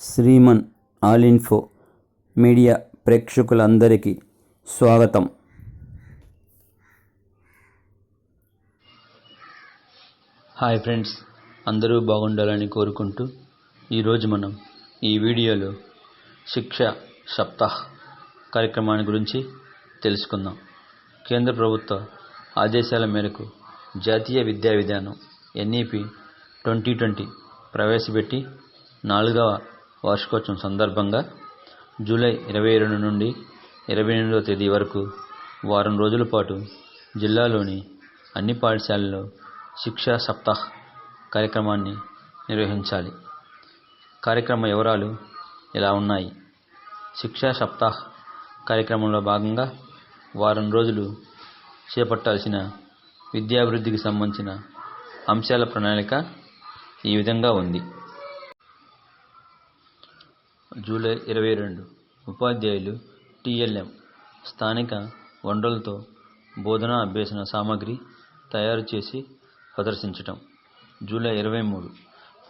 Shriman all info media ప్రేక్షకులందరికీ స్వాగతం. Hi friends అందరూ బాగుండాలని కోరుకుంటూ ఈరోజు మనం ఈ వీడియోలో శిక్ష సప్తాహ్ కార్యక్రమాన్ని గురించి తెలుసుకుందాం. కేంద్ర ప్రభుత్వ ఆదేశాల మేరకు జాతీయ విద్యా విధానం ఎన్ఈపి ట్వంటీ ట్వంటీ ప్రవేశపెట్టి నాలుగవ వార్షికోత్సవం సందర్భంగా జూలై ఇరవై రెండు నుండి ఇరవై ఎనిమిదవ తేదీ వరకు వారం రోజుల పాటు జిల్లాలోని అన్ని పాఠశాలల్లో శిక్షా సప్తాహ్ కార్యక్రమాన్ని నిర్వహించాలి. కార్యక్రమ వివరాలు ఇలా ఉన్నాయి. శిక్షా సప్తాహ్ కార్యక్రమంలో భాగంగా వారం రోజులు చేపట్టాల్సిన విద్యాభివృద్ధికి సంబంధించిన అంశాల ప్రణాళిక ఈ విధంగా ఉంది. జూలై ఇరవై రెండు. ఉపాధ్యాయులు టీఎల్ఎం. స్థానిక వనరులతో బోధనా అభ్యసన సామగ్రి తయారు చేసి ప్రదర్శించటం. జూలై ఇరవై మూడు.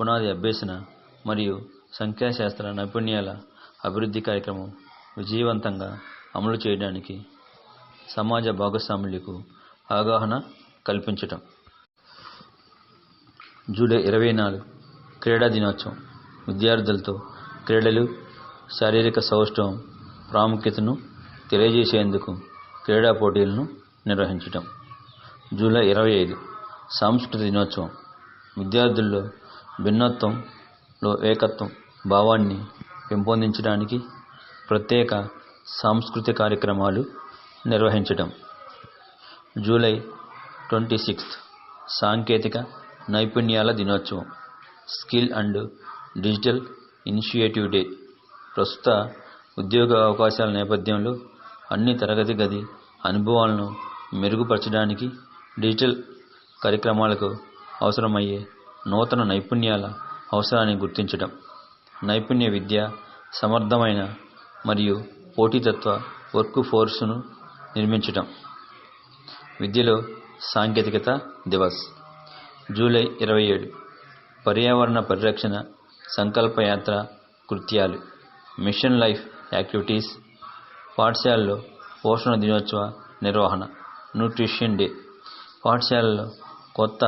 పునాది అభ్యసన మరియు సంఖ్యాశాస్త్ర నైపుణ్యాల అభివృద్ధి కార్యక్రమం విజయవంతంగా అమలు చేయడానికి సమాజ భాగస్వాములకు అవగాహన కల్పించటం. జూలై ఇరవై నాలుగు. క్రీడా దినోత్సవం. విద్యార్థులతో క్రీడలు శారీరక సౌష్ఠవం ప్రాముఖ్యతను తెలియజేసేందుకు క్రీడా పోటీలను నిర్వహించటం. జూలై ఇరవై ఐదు సాంస్కృతిక దినోత్సవం. విద్యార్థుల్లో భిన్నత్వంలో ఏకత్వం భావాన్ని పెంపొందించడానికి ప్రత్యేక సాంస్కృతిక కార్యక్రమాలు నిర్వహించటం. జూలై ట్వంటీ సిక్స్త్ సాంకేతిక నైపుణ్యాల దినోత్సవం. Skill and digital initiative day. ప్రస్తుత ఉద్యోగ అవకాశాల నేపథ్యంలో అన్ని తరగతి గది అనుభవాలను మెరుగుపరచడానికి డిజిటల్ కార్యక్రమాలకు అవసరమయ్యే నూతన నైపుణ్యాల అవసరాన్ని గుర్తించడం నైపుణ్య విద్య సమర్థమైన మరియు పోటీతత్వ వర్క్ ఫోర్స్ను నిర్మించటం విద్యలో సాంకేతికత దివస్. జూలై ఇరవై ఏడు. పర్యావరణ పరిరక్షణ సంకల్పయాత్ర కృత్యాలు మిషన్ లైఫ్ యాక్టివిటీస్ పాఠశాలలో పోషణ దినోత్సవ నిర్వహణ న్యూట్రిషన్ డే. పాఠశాలలో కొత్త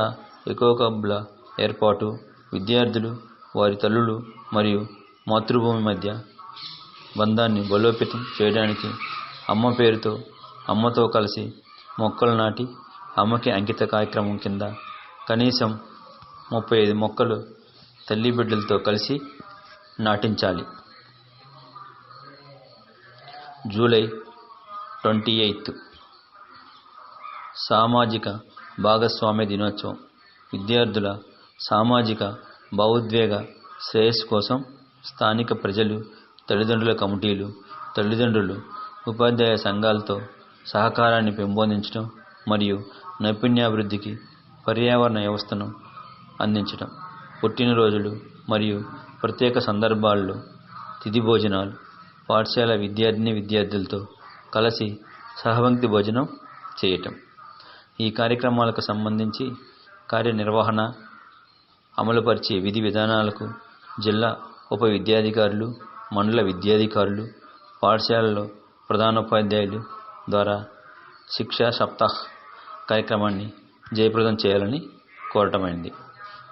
ఎకో క్లబ్ల ఏర్పాటు విద్యార్థులు వారి తల్లులు మరియు మాతృభూమి మధ్య బంధాన్ని బలోపేతం చేయడానికి అమ్మ పేరుతో అమ్మతో కలిసి మొక్కలు నాటి అమ్మకి అంకిత కార్యక్రమం కింద కనీసం ముప్పై ఐదు మొక్కలు తల్లి బిడ్డలతో కలిసి నాటించాలి. July twenty eighth. సామాజిక భాగస్వామ్య దినోత్సవం. విద్యార్థుల సామాజిక భావోద్వేగ శ్రేయస్సు కోసం స్థానిక ప్రజలు తల్లిదండ్రుల కమిటీలు తల్లిదండ్రులు ఉపాధ్యాయ సంఘాలతో సహకారాన్ని పెంపొందించడం మరియు నైపుణ్యాభివృద్ధికి పర్యావరణ వ్యవస్థను అందించడం. పుట్టినరోజులు మరియు ప్రత్యేక సందర్భాల్లో తిథి భోజనాలు పాఠశాల విద్యార్థిని విద్యార్థులతో కలిసి సహపంక్తి భోజనం చేయటం. ఈ కార్యక్రమాలకు సంబంధించి కార్యనిర్వహణ అమలుపరిచే విధి విధానాలకు జిల్లా ఉప విద్యాధికారులు మండల విద్యాధికారులు పాఠశాలలో ప్రధానోపాధ్యాయులు ద్వారా శిక్షా సప్తాహ్ కార్యక్రమాన్ని జయప్రదం చేయాలని కోరటమైంది.